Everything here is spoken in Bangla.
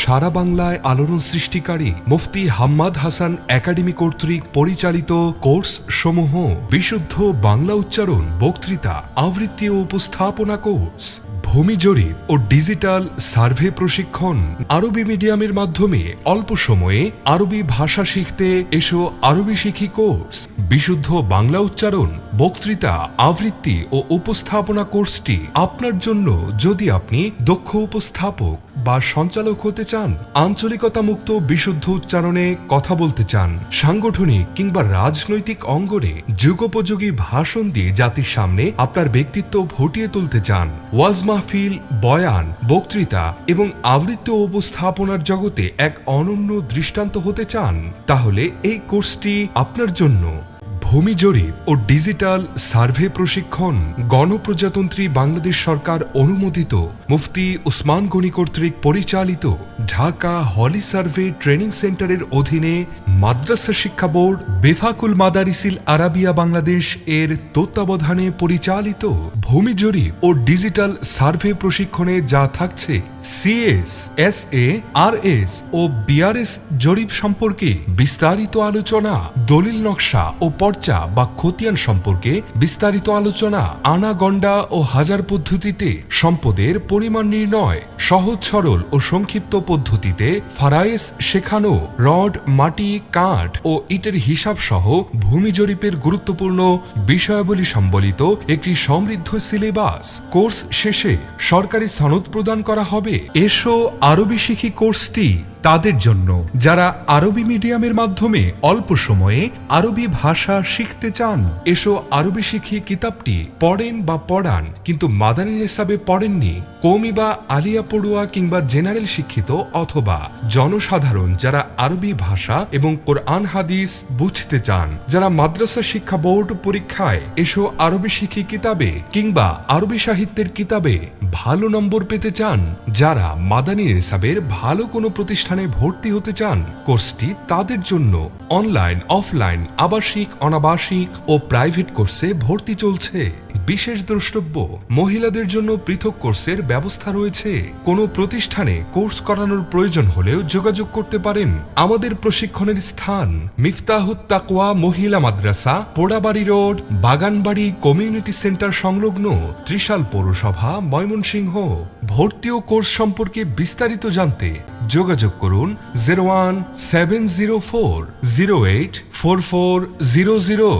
সারা বাংলায় আলোড়ন সৃষ্টিকারী মুফতি হাম্মাদ হাসান একাডেমি কর্তৃক পরিচালিত কোর্স সমূহ বিশুদ্ধ বাংলা উচ্চারণ, বক্তৃতা, আবৃত্তি ও উপস্থাপনা কোর্স, ভূমি জরিপ ও ডিজিটাল সার্ভে প্রশিক্ষণ, আরবি মিডিয়ামের মাধ্যমে অল্প সময়ে আরবি ভাষা শিখতে এসো আরবি শিখি কোর্স, বিশুদ্ধ বাংলা উচ্চারণ, বক্তৃতা, আবৃত্তি ও উপস্থাপনা কোর্সটি আপনার জন্য যদি আপনি দক্ষ উপস্থাপক। বা সঞ্চালক হতে চান আঞ্চলিকতা মুক্ত বিশুদ্ধ উচ্চারণে কথা বলতে চান, সাংগঠনিক কিংবা রাজনৈতিক অঙ্গনে যুগোপযোগী ভাষণ দিয়ে জাতির সামনে আপনার ব্যক্তিত্ব ফুটিয়ে তুলতে চান, ওয়াজ মাহফিল, বয়ান, বক্তৃতা এবং আবৃত্তি উপস্থাপনার জগতে এক অনন্য দৃষ্টান্ত হতে চান, তাহলে এই কোর্সটি আপনার জন্য। ভূমি জরিপ ও ডিজিটাল সার্ভে প্রশিক্ষণ গণপ্রজাতন্ত্রী বাংলাদেশ সরকার অনুমোদিত। মুফতি উসমান গনি কর্তৃক পরিচালিত ঢাকা হলি সার্ভে ট্রেনিং সেন্টারের অধীনে মাদ্রাসা শিক্ষা বোর্ড বেফাকুল মাদারিসিল আরাবিয়া বাংলাদেশ এর তত্ত্বাবধানে পরিচালিত ভূমি জরিপ ও ডিজিটাল সার্ভে প্রশিক্ষণে যা থাকছে CS S A R S O BRS জরিপ সম্পর্কে বিস্তারিত আলোচনা, দলিল নকশা ও পর্চা বা খতিয়ান সম্পর্কে বিস্তারিত আলোচনা আনাগন্ডা ও হাজার পদ্ধতিতে সম্পদের পরিমাণ নির্ণয়। সহজ সরল ও সংক্ষিপ্ত পদ্ধতিতে ফারায়েস শেখানো, রড, মাটি, কাঠ ও ইটের হিসাব সহ ভূমি জরিপের গুরুত্বপূর্ণ বিষয়াবলী সম্বলিত একটি সমৃদ্ধ সিলেবাস। কোর্স শেষে সরকারি সনদ প্রদান করা হবে। এসো আরবি শিখি কোর্সটি তাদের জন্য, যারা আরবি মিডিয়ামের মাধ্যমে অল্প সময়ে আরবি ভাষা শিখতে চান। এসো আরবি শিখি কিতাবটি পড়েন বা পড়ান, কিন্তু মাদানী হিসাবে পড়েননি কৌমি বা আলিয়া পড়ুয়া কিংবা জেনারেল শিক্ষিত অথবা জনসাধারণ যারা আরবি ভাষা এবং কোরআন হাদিস বুঝতে চান। যারা মাদ্রাসা শিক্ষা বোর্ড পরীক্ষায় এসো আরবি শিখি কিতাবে কিংবা আরবি সাহিত্যের কিতাবে ভালো নম্বর পেতে চান? যারা মাদানী নিসাবের ভালো কোনো প্রতিষ্ঠানে ভর্তি হতে চান, কোর্সটি তাদের জন্য অনলাইন, অফলাইন, আবাসিক, অনাবাসিক ও প্রাইভেট কোর্সে ভর্তি চলছে। বিশেষ দ্রষ্টব্য, মহিলাদের জন্য পৃথক কোর্সের ব্যবস্থা রয়েছে। কোনো প্রতিষ্ঠানে কোর্স করানোর প্রয়োজন হলেও যোগাযোগ করতে পারেন। আমাদের প্রশিক্ষণের স্থান, মিফতাহুত তাকওয়া মহিলা মাদ্রাসা, Porabari road, Baganbari community centre সংলগ্ন ত্রিশাল পৌরসভা, ময়মনসিংহ। ভর্তি ও কোর্স সম্পর্কে বিস্তারিত জানতে যোগাযোগ করুন zero one seven zero four zero eight four four zero zero.